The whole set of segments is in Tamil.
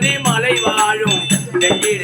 திருப்பதி வாழும் வெங்கிடேசா.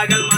திருமகள் மனம்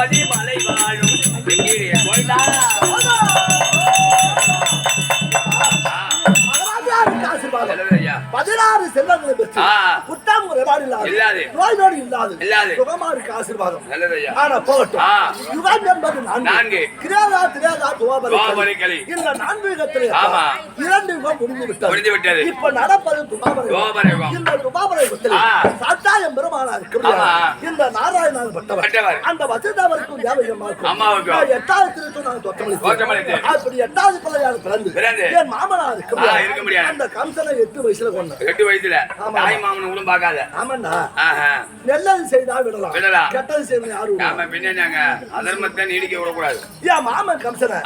திருப்பதி மலை வாழும் நல்லது ஐயா பதினாறு செல்வங்களை பெற்று. இல்லாது. இல்லாது நோய் நோடி இல்லாது இல்லாது. சுகமா இருக்க ஆசீர்வாதம் நல்லது ஐயா ஆனா போகட்டும் ஆ. யுகம் என்பது நான்கு. நான்கு கிரேதா திரேதா துவாபரை துவாபரை கலி. இந்த நான்கு யுகத்திலே ஆமா. இரண்டு யுகம் முடிந்து விட்டது முடிந்து விட்டது. இப்ப நடப்பது துவாபரை துவாபரை யுகம். இந்த துவாபரை யுகத்திலே ஆ. சாத்தாயம் பெருமானா ஆமா. இருக்கிறார் இந்த நாராயணன் பட்டவர். அந்த வசிதாவருக்கும் தேவையம்மாருக்கும் அம்மாவுக்கும். எட்டாவது நான். அப்படி எட்டாவது பிள்ளையாக பிறந்து. என் மாமனா ஆ, இருக்க முடியாது. அந்த கம்சனை எட்டு வயசுல கொண்டேன் எட்டு வயசுல. தாய் மாமன் கூட பார்க்காத நல்லது செய்தா விடலாம் விடலாம். கெட்டது செய்யணும் யாரும். நாம பின்னாங்க அதர்மத்தை நீடிக்க விடக்கூடாது என் மாமன் கம்சனை.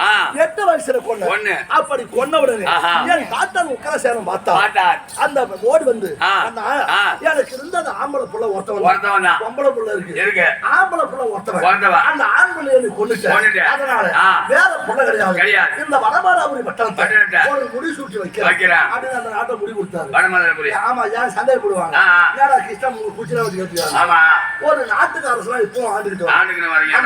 எட்டு வயசுல கொண்ட கொன்னு. அப்படி கொன்ன உடனே. என் தாத்தன் உட்கார சேரம் பார்த்தா பாட்டார் அந்த ஓடி வந்து. அந்த. எனக்கு ஆம்பளை புள்ள ஒருத்தவன் ஒருத்தவன். பொம்பளை புள்ள இருக்கு இருக்கு ஆம்பளை புள்ள ஒருத்தவன் ஒருத்தவன். அந்த நீ கொன்னுட்ட கொன்னுட்ட. அதனால. வேற புள்ள கிடையாது கிடையாது. இந்த வடமாராபுரி பட்டணத்தை. ஒரு முடி சூட்டி வைக்கிறேன். அப்படின்னு அந்த நாட்டை முடி கொடுத்தாரு வடமதுரபுரி ஆமா ஏன் சந்தேகப்படுவாங்க ஆ, ஆ. உங்களுக்கு கிருஷ்ணன் குச்சில வச்சு ஆமா ஒரு நாட்டுக்கு அரசுலாம் இப்போ ஆண்டுகிட்டு வரீங்க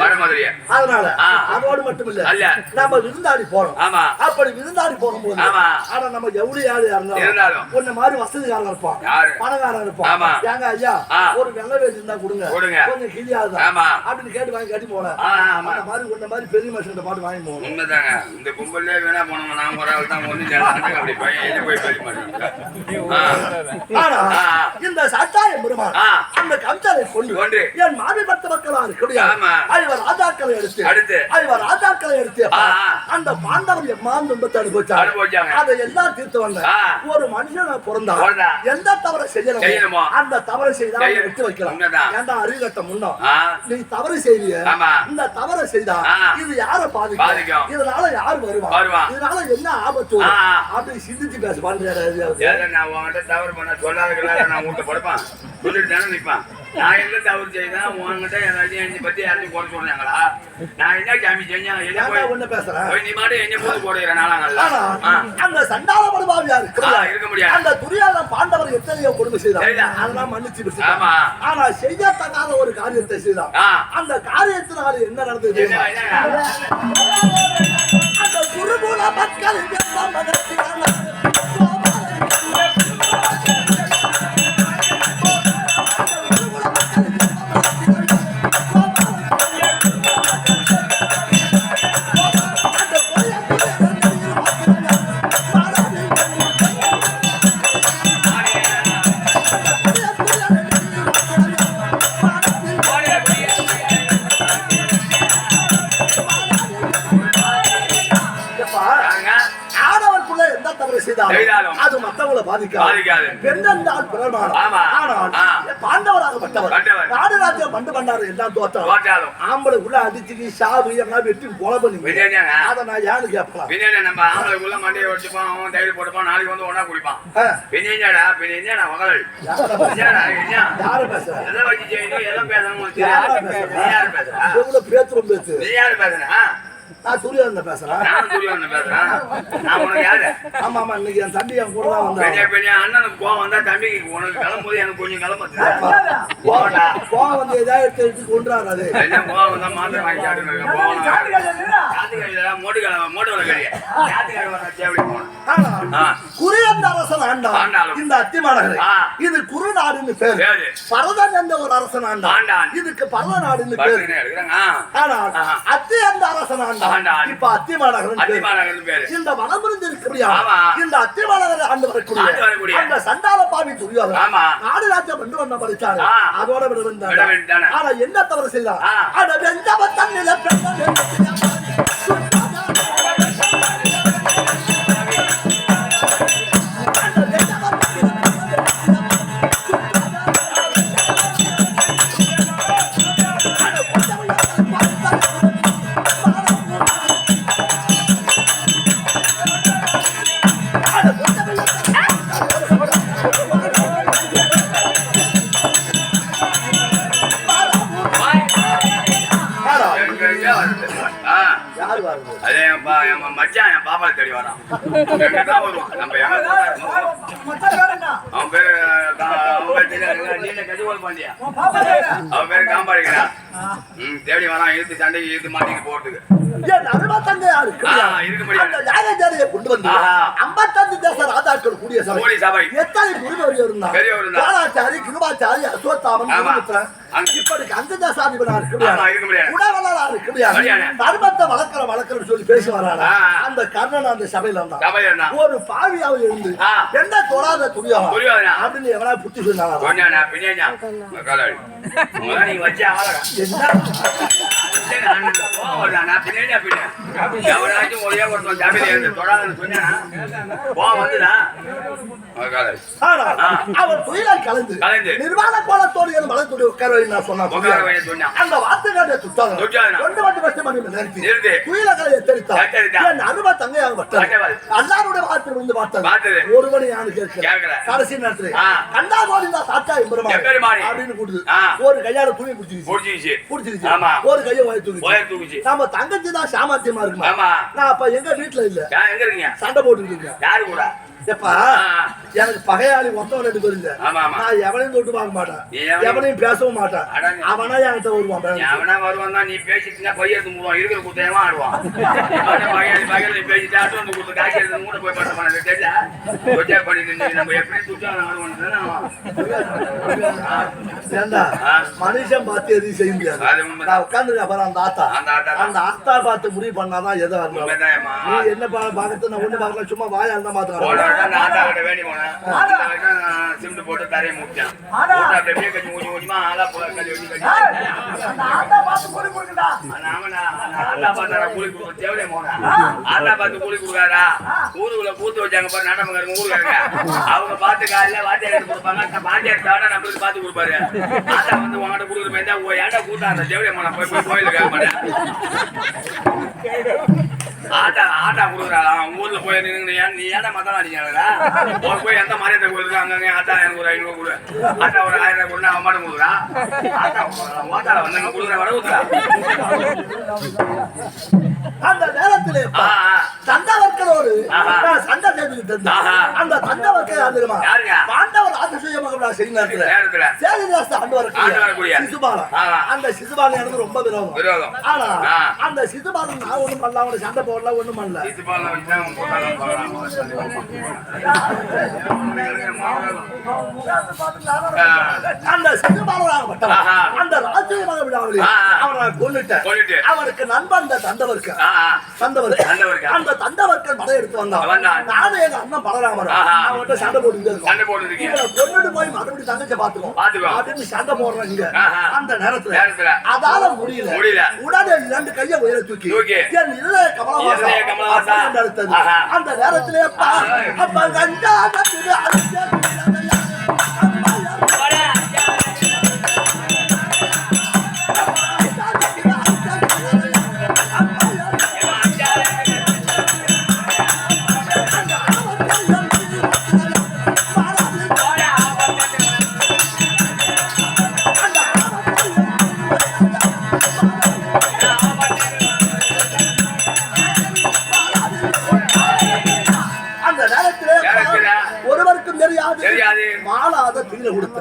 வடமதுரை. அதனால. அதோடு மட்டும் இல்ல அல்ல. நம்ம விருந்தாடி போறோம் ஆமா அப்படி விருந்தாடி போகும்போது ஆமா. ஆனா நம்ம எவ்வளவு யாரு இருந்தாலும். உன்ன மாதிரி வசதிக்காரன் இருப்பான் யாரு? பணக்காரன் இருப்பான் ஆமா. ஏங்க ஐயா. ஒரு வெள்ளை வேட்டி இருந்தா கொடுங்க. கொஞ்சம் கிளியாதுதான் ஆமா. அப்படின்னு கேட்டு வாங்கி கட்டி ஆமா. அந்த மாதிரி உன்ன மாதிரி பெரிய மனுஷன் பாட்டு வாங்கி போகணும் உண்மைதாங்க இந்த கும்பல்லே வீணா போனவங்க நான் ஒரு ஆள் தான் ஒண்ணு அப்படி பையன் போய் பெரிய ஆனா ஆ. இந்த பெருமான் ஆ. அந்த கம்சனை கொண்டு கொண்டு. என் மாமி பத்து மக்களா இருக்கக்கூடிய ஆமா. ஐவர் ராஜாக்களை எடுத்து அடுத்து. ஐவர் ராஜாக்களை எடுத்து ஆ, ஆ. அந்த பாண்டவர் எம்மான் துன்பத்தை அனுபவிச்சாங்க அனுபவிச்சாங்க. அதை எல்லாம் தீர்த்து வந்த ஆ. ஒரு மனுஷன் பிறந்தா. எந்த தவறை செய்யணுமோ. அந்த தவறை செய்தா விட்டு வைக்கலாம். ஏன்டா ஆ நீ தவறு செய்திய. இந்த தவறை செய்தா. இது யார பாதிக்கும். இதனால யார் வருவா. இதனால என்ன ஆபத்து. அப்படி சிந்திச்சு பேச பண்றாரு ஏதோ நான் உன்கிட்ட தவறு பண்ண சொல்லாதுக்கெல்லாம் நான் உன்கிட்ட படுப்பான் சொல்லிட்டு நான் என்ன தவறு செய்தேன் உன்கிட்ட எல்லாத்தையும் என்னை பத்தி யாரையும் குறை சொன்னாங்களா நான் என்ன சாமி செஞ்சேன் என்ன ஒண்ணு பேசுறேன் நீ மாட்டு என்ன போது போடுகிற நாளாங்கல்ல. அந்த சண்டாள படுபாவியா இருக்கு முடியாது. அந்த துரியாதன் பாண்டவர் எத்தனையோ கொடுமை செய்தான் சரிதான். அதெல்லாம் மன்னிச்சு. ஆமா. ஆனா செய்யத்தகாத ஒரு காரியத்தை செய்தான். அந்த காரியத்தினால என்ன நடந்தது பெண் என்றால் பிரமாணம். ஆனால். பாண்டவராகப்பட்டவர் பண்டு பண்ணாரு எல்லாம் தோற்றாலும். ஆம்பளை உள்ள அடிச்சு சாவு எல்லாம் வெட்டி கொலை பண்ணி அதை நான் யாரு பின்னாடி நம்ம ஆம்பளைக்குள்ள மண்டையை வச்சுப்போம் அவன் தையல் போட்டுப்பான் நாளைக்கு வந்து ஒண்ணா குடிப்பான். ஆ. பின்னாடியாடா பின்னாடியா நான் மகள்? யாரு பேசுற? எதை வச்சு எதை பேசணும் யாரா தெரியாது. பேசுற? நீ நான் துரியோதன பேசுறேன் நான் துரியோதன பேசுறேன் நான் உனக்கு யாரு? ஆமா ஆமா இன்னைக்கு என் தம்பி என் கூட தான் வந்தான் பெரிய அண்ணனுக்கு கோவம் வந்தா தம்பிக்கு உனக்கு கிளம்பும்போது எனக்கு கொஞ்சம் கிளம்புது போடா போக வந்து ஏதாவது எடுத்து எடுத்து கொண்டுறாரு அது. என்ன கோவம் வந்தா மாத்திரை வாங்கி சாப்பிடுங்க கோவம் காத்துக்கழில மோட்டு கிழமை மோட்டு வர கழிய காத்துக்கழி வர ஆ. குரியந்த அரசன் ஆண்டான். இந்த அத்திமாநகரை. இது குறுநாடுன்னு பேரு. பேரு. பரதன் என்ற ஒரு அரசன் ஆண்டான். இதுக்கு பரதநாடுன்னு பேரு. ஆனால். அத்தி அந்த அரசன் ஆண்டான் ஆண்டான். இப்ப பேரு இந்த ஆமா. இந்த அத்திமாநகரை ஆண்டு வரக்கூடிய. அந்த சண்டால பாவி துரியோதனன் ஆமா. நாடு ராஜ்யம் என்று. அதோட விட வேண்டாம். ஆனா என்ன தவறு செய்தான் ஆ. அட வெஞ்சவ தன்னில பெண்ணன் அதே என் மச்சான் என் பாப்பாவை தேடி வரான். நம்ம? அவன் பேரு அவன் பேரு தெரியாது நீல கஜுவல் பாண்டியா. அவன் பேரு காம்பாடிக்கிறா ம் தேடி வரான் இழுத்து சண்டைக்கு இழுத்து மாட்டிட்டு போறதுக்கு. என் அருமை தங்கையா இருக்கு ஆ, இருக்க முடியாது. அந்த கொண்டு வந்து. ஐம்பத்தஞ்சு தேச ராஜாக்கள் கூடிய சபை. எத்தனை குருவர் இருந்தார். கிருபாச்சாரி அஸ்வத்தாமன் இப்படி அந்த தேசாதிபனா இருக்கு. உடவலா இருக்கு. தர்மத்தை வளர்க்கிற வளர்க்கிற சொல்லி பேசி வரானா ஆ. அந்த கர்ணன் அந்த சபையில இருந்தான். ஒரு பாவியாவை எழுந்து ஆ. என்ன தொடாத துரியோதனா. அப்படின்னு எவனா புத்தி சொன்னாங்க என்ன? எவனாச்சும் ஒரே ஒருத்தன் தமிழ் தொடாதுன்னு சொன்னா வந்துடா. அவர் துயிலை கலந்து. நிர்வாண கோலத்தோடு என் மலத்தோடு உட்கார நான் சொன்னான். அந்த. ரெண்டு பண்ணி நிறுத்தி. என் அருமை தங்கையாக எல்லாருடைய வார்த்தை விழுந்து. ஒருவனை யாரு கேட்கல கேட்கல. கடைசி நேரத்துல. கண்டா. அப்படின்னு. ஒரு கையால துணி பிடிச்சிருச்சு புடிச்சிச்சு பிடிச்சிருச்சு ஆமா. ஒரு கையை ஒயர் தூக்குச்சு. நம்ம தங்கச்சி தான் சாமர்த்தியமா இருக்குமா? ஆமா. நான் அப்ப எங்க வீட்டுல இல்ல. எங்க இருக்கீங்க? சண்டை இருக்கேன். யாரு கூட? எப்பா. எனக்கு பகையாளி மொத்தம் ரெண்டு பேர் இல்ல. நான் எவனையும் தொட்டு நீ மாட்டேன். எவனையும் பேசவும் மாட்டேன். அவனா என்கிட்ட வருவான். அவனா வருவான் தான் நீ பேசிட்டுனா பையன் தும்புவான் இருக்கிற குத்தையமா ஆடுவான்? பையன் நீ பேசிட்டு ஆட்டு வந்து கொடுத்து காய்ச்சி எடுத்து கூட போய் பண்ண பண்ண தெரியல கொச்சா பண்ணிட்டு நம்ம எப்படி துச்சா ஆடுவான். மனுஷன் பார்த்து எதையும் செய்ய முடியாது. நான் உட்கார்ந்து பாரு அந்த ஆத்தா. அந்த ஆத்தா பார்த்து முடிவு பண்ணாதான் எதை என்ன பார்க்கறது நான் ஒண்ணு பார்க்கல சும்மா வாயால் தான் போன ஆட்டாக்கிட்ட வேண்டி போனேன். சிமெண்ட் போட்டு தரையை மூடிட்டேன். கட்டி மூடி மூடிமா ஆளா போல கட்டி வச்சு கட்டி. பார்த்தா கூலி கொடுக்க தேவையே போனேன். ஆட்டா பார்த்து கூலி கொடுக்காரா ஊருக்குள்ள கூத்து வச்சாங்க பாரு நாட்டமக்காரங்க ஊருக்காரங்க. அவங்க பார்த்து காலையில வாத்தியார் கொடுப்பாங்க. அந்த வாத்தியார் நம்மளுக்கு பார்த்து கொடுப்பாரு. ஆட்டா வந்து உங்ககிட்ட கொடுக்குற மாதிரி தான் ஓ, ஏன்டா கூத்தாடுற? தேவையே போனா போய் போய் கோயிலுக்கு மாட்டேன். ஆட்டா ஆட்டா கொடுக்குறாளா உங்க ஊர்ல போய் நீ ஏன்டா மத்தம் அடிக்கிறாங்களா போய் போய் எந்த மரியாதை கோயிலுக்கு அங்கங்க ஆட்டா எனக்கு ஒரு ஐநூறு கொடு. ஆட்டா ஒரு ஆயிரம் கொண்டு அவன் மட்டும் கொடுக்குறா. ஆட்டா ஓட்டால வந்து அங்க கொடுக்குற வர ஊத்துறா. அந்த நேரத்திலே சண்டை செய்துகிட்டு இருந்தேன். ஆஹா. அந்த தண்டவர்கள் யார் தெரியுமா? யாருங்க? நேரத்துல சிசுபாலன். அந்த சிசுபாலன் எனக்கு ரொம்ப விரோதம் விரோதம் ஆனா. அந்த சிசுபாலன் நான் ஒண்ணும் பண்ணல அவனை சண்டை போடல ஒண்ணும் பண்ணல. அந்த. அந்த. அவனை. அவனுக்கு நண்பன் இந்த தண்டவர்க்க. தண்டவர்க்க தண்டவர்க்க. அந்த தண்டவர்க்கன் படம் எடுத்து வந்தான். நானும் எங்க அண்ணன் பலராமரும் ஆஹா. அவன்கிட்ட சண்டை கொன்னுட்டு போய் மறுபடியும் தங்கச்ச பாத்துக்கோ. அப்படின்னு சண்டை ஆஹா. அந்த நேரத்துல. அதால முடியல. உடனே இரண்டு கையை உயர தூக்கி. என் இதய கமலவாசா இதய கமலவாசா. அப்படின்னு அடுத்தது. ஆஹா. அந்த நேரத்திலே அப்பா. அப்பா கஞ்சா தெரியாது. மாலாத தீர கொடுத்த.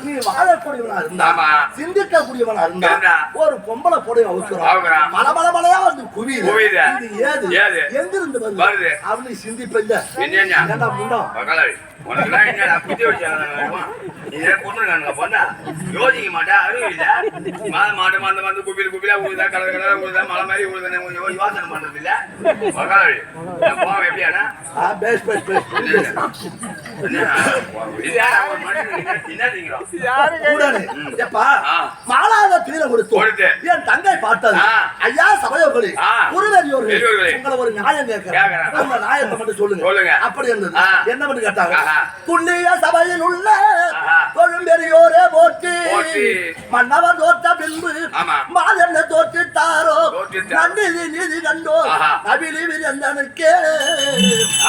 நீ வாழக்கூடியவனா இருந்தா. சிந்திக்க கூடியவனா இருந்தா. ஒரு பொம்பளை பொடைய அவுக்குறான் அவுக்குறான். மல மல மலையா வந்து குவியுது. இது ஏது? எங்கிருந்து வருது முண்டம் மகளே, உனக்கெல்லாம் என்னடா பொண்ணா யோசிக்க மாட்டா அறிவு இல்ல மா- மாடு மாடு வந்து குப்பிலா உழுதா கலர் கலரா உழுதா மலை மாதிரி உழுதா கொஞ்சம் யோ- யோசனை பண்றது இல்ல மகளே, நான் போவேன் எப்படியானா ஆ, பேஸ் பேஸ் பேஸ் கூடாது. எப்பா, ஆ. மாலாத தீர கொடுத்து கொடுத்து. என் தங்கை பார்த்தது. ஐயா சபையோர்களே பெரியோர்களே. உங்களை ஒரு நியாயம் கேட்கிறேன். அந்த நியாயத்தை மட்டும் சொல்லுங்க. அப்படி இருந்தது. என்ன பண்ணி கேட்டாங்க. புண்ணிய சபையில் உள்ள ஆஹா. தொழும் பெரியோரே போற்றி போற்றி. மன்னவர் தோற்ற பின்பு. மாதென்ன தோற்றிட்டாரோ தோற்றிட்டார். நன்னிதி நீதி கண்டோ. நபிலி விரந்தனுக்கே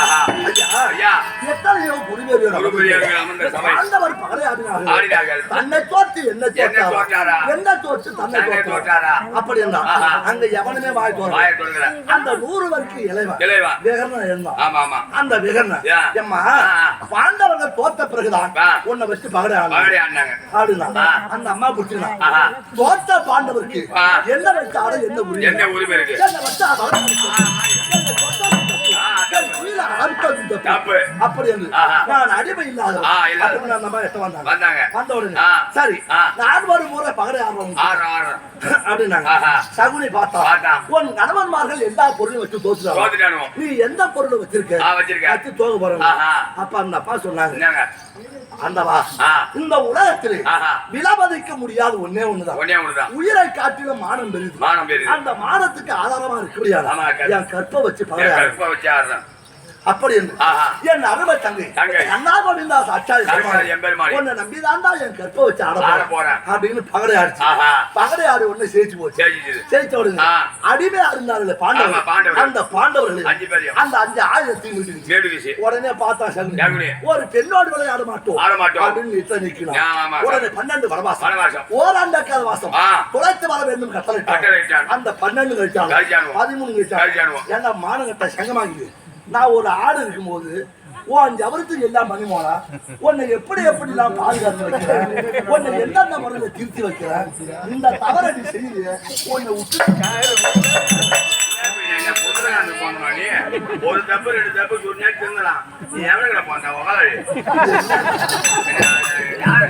ஐயா ஐயா எத்தனையோ சபை. ஆண்டவர். தன்னை தோற்று என்ன தோற்றாரா? என்ன தோற்று தன்னை தன்னை தோற்றாரா தோற்றாரா? அப்படி இருந்தா ஆஹா. அங்க எவனுமே வாய் தோற வாயை தொடுகிறேன் அந்த நூறு வரைக்கும். விகர்ணன் இருந்தான் அந்த விகர்ணன். எம்மா. பாண்டவர்கள் தோத்த பிறகுதான். உன்னை வச்சு பகடை மகளே ஆடினாங்க ஆடுனா ஆ. அந்த அம்மா புடிச்சுனா ஆஹா. தோத்த பாண்டவருக்கு. என்ன வச்சு ஆட என்ன உரிமை என்ன உரிமை இருக்கு என்ன வச்சு அப்படி என்று. நான் அடிமை இல்லாத எட்ட வந்தாங்க வந்த உடனே. சரி. நான் ஒரு முறை பகடை ஆறு அப்படின்னாங்க. சகுனி பார்த்தா. உன் கணவன்மார்கள் எல்லா பொருளையும் வச்சு தோத்துறாங்க நீ எந்த பொருளை வச்சிருக்க. வச்சு தோக போறாங்க. அப்ப அந்த அப்பா சொன்னாங்க ஆ. இந்த உலகத்திலே. விலமதிக்க முடியாத ஒன்னே ஒண்ணுதான் உயிரை காட்டிலும் மானம் பெரிது. அந்த மானத்துக்கு ஆதாரமா இருக்க முடியாது. என் கற்பை வச்சு என் அப்படி என்று. என் அருமை தங்கை. அண்ணா கோவிந்தா எம்பெருமானே. உன்னை என் கற்பை வச்சு ஆட போறேன். அப்படின்னு பகடை ஆடிச்சு. பகடை ஆடி ஒண்ணு சேர்த்து போச்சு சேர்த்த உடனே. அடிமையா இருந்தார்கள் பாண்டவர். அந்த பாண்டவர்கள். அந்த அஞ்சு வீசி உடனே பார்த்தா சகுனி. ஒரு பெண்ணோடு விளையாட மாட்டோம். அப்படின்னு நித்த நிக்கணும். உடனே பன்னெண்டு வனவாசம். ஓராண்டு வாசம் ஆ. துளைத்து வர வேண்டும் கட்டளையிட்டார். அந்த பன்னெண்டு கழிச்சாங்க. பதிமூணு கழிச்சாங்க. ஏன்னா மானகட்ட சங்கமாகிது நான் ஒரு ஆடு இருக்கும்போது ஓ அஞ்சு அவருக்கு எல்லாம் பண்ணிமோனா உன்னை எப்படி எப்படி நான் பாதுகாத்து வைக்கிறேன் உன்னை எந்தெந்த முறையில திருத்தி வைக்கிறேன் இந்த தவற நீ செய்யுது உன்னை விட்டு நீ ஒரு தப்பு ரெண்டு தப்பு சொன்னா திருந்தலாம் நீ எவ்வளவு போன உகாலி யாரு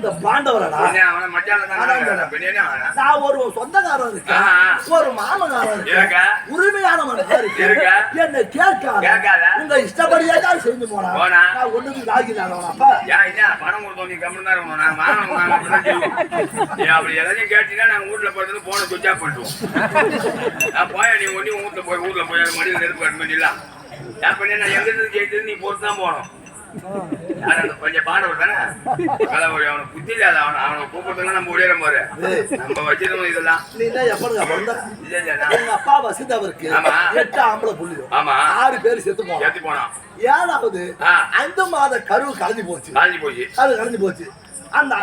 இந்த பாண்டவரடா. என்ன நான் ஒரு சொந்தக்காரன் இருக்கேன். ஆஹா. ஒரு மாமனாரன் இருக்க. உரிமையானவன் இருக்க. என்னை கேட்காத. உங்க இஷ்டப்படியே தான் செஞ்சு போனா. நான் ஒண்ணுக்கு ராகி என்ன? பணம் கொடுத்தோம் நீ கம்மி தான் இருக்கணும். நான் அப்படி ஏதாச்சும் கேட்டீங்கன்னா நாங்க வீட்டுல போறது போன சுவிட்ச் ஆஃப் பண்ணிடுவோம் நான் போய் நீ ஒண்ணி வீட்டுல போய் வீட்டுல போய் மடியில் நெருப்பு கட்டு பண்ணிடலாம் ஏன் பண்ணி நான் எங்க இருந்து ஜெயிச்சது நீ பொறுத்து தான் அந்த கொஞ்சம் தானே? கலவரி அவனை புத்தி இல்லாத அவனை அவனை கூப்பிட்டுலாம் நம்ம ஒளியிற போது நம்ம வச்சிருக்கோம் இதெல்லாம். நீ என்ன எப்படிங்க பிறந்த இல்ல இல்ல நான் எங்க அப்பா வசிதவருக்கு ஆமா. எட்டு ஆம்பளை ஆமா. ஆறு பேர் செத்து போனோம். ஏத்தி போனான் ஏழாவது ஆ. ஐந்து மாத கருவு கலைஞ்சு போச்சு. காஞ்சி போச்சு. அது கலைஞ்சு போச்சு. அந்த?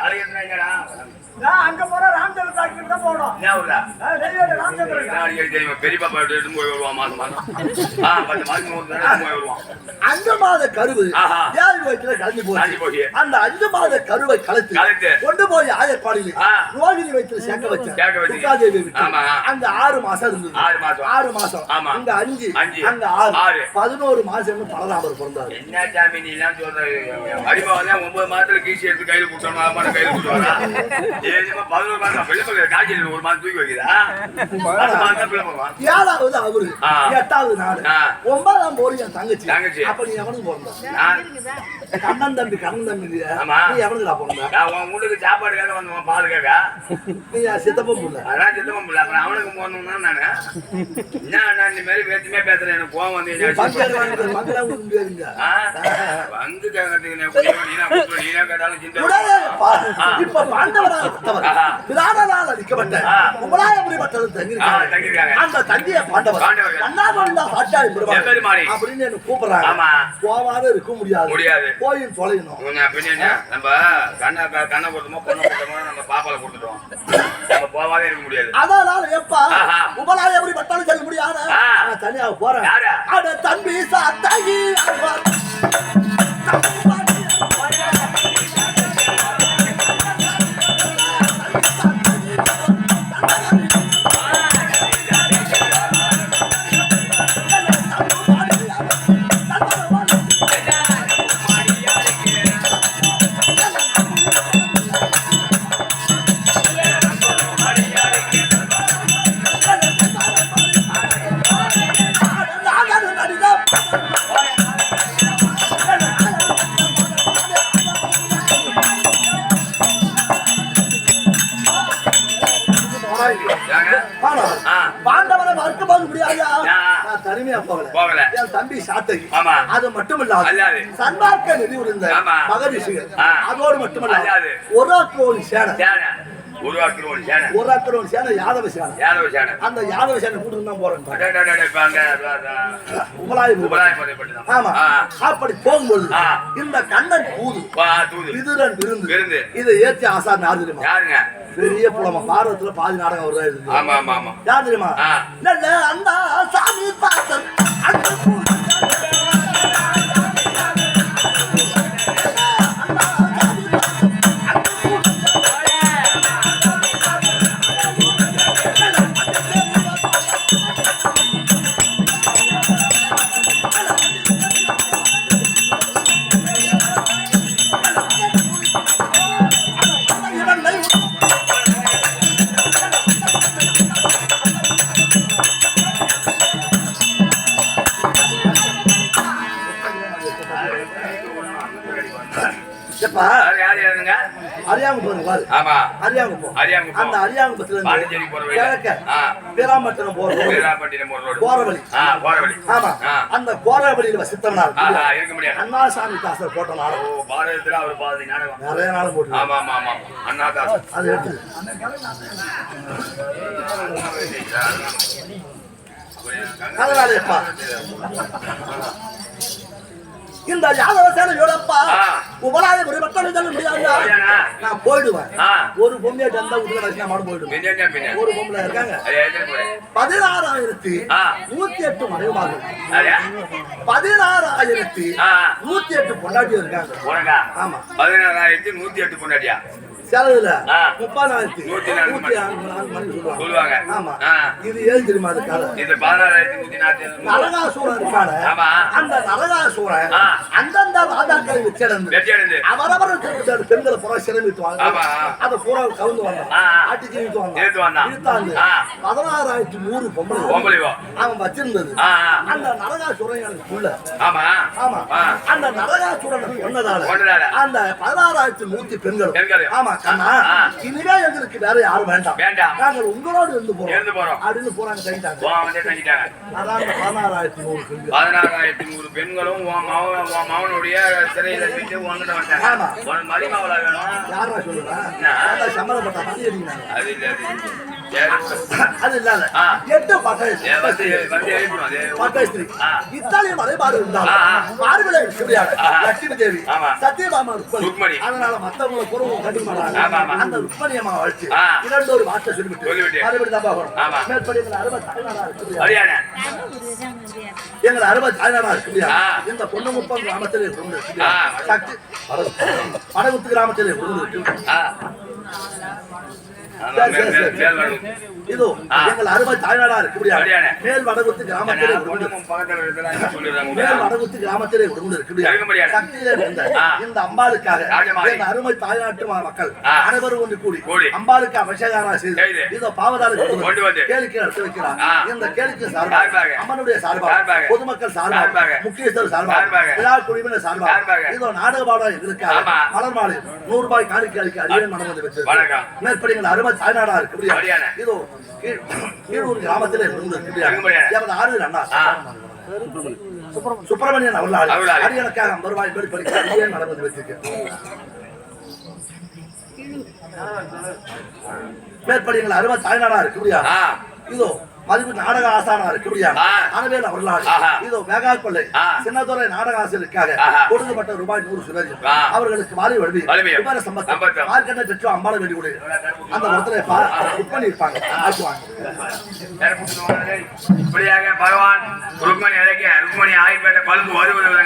நான் அங்க போனா ராமச்சந்திர டாக்டர் தான். பெரியப்பா பாட்டு எடுத்து போய் வருவான் மாசம் மாசம். பத்து போய் வருவான். அஞ்சு மாத கருவு. ஏழு வயிற்றுல கலந்து போச்சு. அந்த அஞ்சு மாத கருவை கலத்து. கொண்டு போய் ஆயப்பாடியில் ஆ. ரோகிணி வயிற்றுல சேர்க்க. ஆமா. அங்க ஆறு மாசம் இருந்தது ஆறு மாசம். ஆறு மாசம். அங்க அஞ்சு. அங்க ஆறு. பதினோரு மாசம் பலராமர் பிறந்தாரு என்ன சாமி நீ எல்லாம் சொல்ற? ஒன்பது மாசத்துல கீசி எடுத்து கையில கொடுத்தோம், கையில கொடுத்துருவாரா? பதினோரு மாசம் காய்ச்சல் ஒரு மாசம் தூக்கி வைக்கிறா? ஏழாவது அவரு. எட்டாவது நாடு ஆ. ஒன்பதாம் போர் என் தங்கச்சி தங்கச்சி. அப்ப நீ எவனுக்கு நான் கண்ணன் தம்பி கண்ணன் தம்பி? ஆமா. நீ எவனுக்குடா நான் உன் வீட்டுக்கு பால் கேட்க. நீ என் சித்தப்பன் புள்ள அதான் பிள்ளை அப்புறம் அவனுக்கு போகணும்னா நானு. என்ன அண்ணா இந்த மாதிரி வேற்றுமையா பேசுறேன். எனக்கு கோவம் வந்து முடியாதுங்க கேட்கறதுக்கு நான் நீனா நீனா கேட்டாலும். இப்ப. பிராணனால் தங்கியிருக்காங்க? தங்கியிருக்காங்க. அந்த தங்கிய பாண்டவர். பாண்டவர். அப்படின்னு கூப்பிடுறாங்க. போவாத இருக்க முடியாது. முடியாது. போயும் தொலையணும். நம்ம கண்ணை கண்ணை கொடுத்தோமோ பொண்ணை கொடுத்தோமோ நம்ம பாப்பால கொடுத்துட்டோம். நம்ம இருக்க முடியாது. அதனால எப்பா ஆஹா. உபராயபுரி பட்டாலும் செல்ல முடியாது தனியாக போறேன். தம்பி சாத்தாயி தம்பி சாத்தகி ஆமா. அது மட்டும் இல்லாது. சன்மார்க்க நெறி இருந்த. மகரிஷிகள். அதோடு மட்டும் அல்லாது. இல்லாது ஒரு ஆக்ரோன் சேனை சேனை. ஒரு சேனை யாதவ சேனை யாதவ சேனை. அந்த யாதவ சேனை கூட்டு தான் போறேன் உபலாய. ஆமா. அப்படி போகும்போது. இந்த கண்ணன் தூது. விதுரன் விருந்து விருந்து. இதை ஏற்றி ஆசா யார் தெரியுமா யாருங்க பெரிய புலமா பாரதத்துல பாதி நாடகம் இருக்கு ஆமா ஆமா ஆமா யார் தெரியுமா ஆ. நல்ல அண்ணா சாமி பார்த்தன் எப்பா யார் யார் யாருங்க பாரு ஆமா போ. அந்த பாண்டிச்சேரி போற. கிழக்க. பேராம்பட்டினம் போற ரோடு. வழி ஆ, வழி. ஆமா. அந்த வழியில இருக்கு முடியாது. அண்ணாசாமி தாசர் போட்ட ஓ, நாடகம் பாரதத்துல அவர் பாதி நாடகம். நிறைய நாள் போட்டு ஆமா, ஆமா, ஆமா. அண்ணாதாசன். அது எடுத்து அதனால எப்பா இந்த யாதவ சேனையோடப்பா ஆ. உபலாய ஒரு மக்கள் முடியாது? நான் போயிடுவேன். ஒரு பொம்மையை தந்தா கடைசியா மாடு போயிடுவேன்? ஒரு பொம்பளை இருக்காங்க. பதினாறாயிரத்தி. நூத்தி எட்டு மனைவாக யாரு? பதினாறாயிரத்தி நூத்தி எட்டு பொண்டாட்டி இருக்காங்க? ஆமா பதினாறாயிரத்தி நூத்தி எட்டு பொண்டாட்டியா? செலவுல. முப்பதாயிரத்தி நூத்தி நாலு சொல்லுவாங்க. ஆமா. இது ஏன் தெரியுமா அது கதை இது பதினாறாயிரத்தி நூத்தி நாற்பத்தி. நரகாசூரன். அந்த நரகாசூரன் ஆ. அந்தந்த ராஜாக்களை வச்சிருந்து. அவரவர் பெண்களை புறா சிரமித்துவாங்க. அதை பூரா கவுந்து வந்தான் ஆ, ஆ. அடிச்சு இழுத்து இழுத்து வந்தான். இழுத்தாந்து. பதினாறாயிரத்தி நூறு பொம்பளை? அவன் வச்சிருந்தது. அந்த நரகாசுரன் எனக்கு புள்ள ஆமா. ஆமா. அந்த நரகாசுரன் கொண்டதால. அந்த பதினாறாயிரத்தி நூத்தி பெண்கள். ஆமா கண்ணா. இனிமே எங்களுக்கு வேற யாரும் வேண்டாம் வேண்டாம். நாங்கள் உங்களோடு இருந்து போறோம். அப்படின்னு போறாங்க கைட்டாங்க பதினாறாயிரத்தி நூறு பெண்கள் பதினாறாயிரத்தி நூறு பெண்களும் உன் மகன் உன் மகனுடைய சிறையில வச்சு உன்கிட்ட வந்துட்டாங்க ஆமா. உனக்கு மதிமாவளா வேணும். அது இல்ல அது இல்ல. அது இல்லாத எட்டு இத்தாலிய மலைபாடு இருந்தால் ஆ, ஆ. லட்சுமி தேவி சத்தியபாமா ருக்மணி அதனால மத்தவங்களை குறவும் கண்டுக்க மாட்டாங்க அந்த ருக்மணி அம்மா வச்சு இரண்டு ஒரு வார்த்தை சொல்லிவிட்டு மறுபடி தான் பார்க்கணும் மேற்படி எங்களை அறுபது தாய்நாடா இருக்கு எங்களை அறுபது தாய்நாடா இருக்கு இந்த பொண்ணு முப்பம் கிராமத்திலே படகுத்து கிராமத்திலே இதோ ஆ. எங்கள் அறுபது தாய்நாடா இருக்கு அப்படியானே. மேல் வடகுத்து கிராமத்திலே நான் கொண்டு பொண்ணும் பக்கத்துல இருக்கிறதெல்லாம் சொல்லிடுறாங்க மேல் வடகுத்து கிராமத்திலே கொண்டு இருக்க முடியாது. சக்தியிலே இருந்த ஆ. இந்த அம்பாளுக்காக ராஜமாரி. என் அருமை தாய்நாட்டு மா- மக்கள் ஆ. அனைவரும் ஒன்று கூடி கூடி. அம்பாளுக்கு அபிஷேகம் செய்து. செய்து இதோ பாவதாரி கொண்டு வந்து. கேளிக்கை நடத்தி வைக்கிறார். இந்த கேளிக்கை சார்பாக சார்பாக. அம்மனுடைய சார்பாக. பொதுமக்கள் சார்பாக. முக்கியஸ்தர் சார்பாக. விழா குழுவினர் சார்பாக. இதோ நாடக பாடம் ஆமா. மலர் மாலை நூறு ரூபாய் காணிக்கை அளிக்க அடியே மனம் வந்து வச்சது வணக்கம். மேற்படி எங்கள் அருமை தாய்நாடா இருக்கு. இதோ கீழ்- கீழூர் கிராமத்திலே இருந்து ஆறு அண்ணா சுப்பிரமணியன். அரியனுக்காக ஐம்பது ரூபாய் மேல் படிக்க நடந்து வச்சிருக்கேன் மேற்படிகள் அறுபது தாய்நாடா இருக்கு இதோ மதிப்பு நாடக ஆசானா ஆ. அனவேல் அவர்களால். இதோ ஆ. சின்னதுரை நாடக ஆசிரியருக்காக. கொடுக்கப்பட்ட ரூபாய் நூறு ஆ. அவர்களுக்கு வாரி வழி வலிமையும். விவர சம்பத்தம். மார்க்கெட்டை பெற்று அம்பாளை வேண்டி கொடு அந்த இடத்துல புக் பண்ணியிருப்பாங்க இப்படியாக பகவான் ருக்மணி அழைக்க ருக்மணி ஆயிப்பேட்டை பழுப்பு வருவது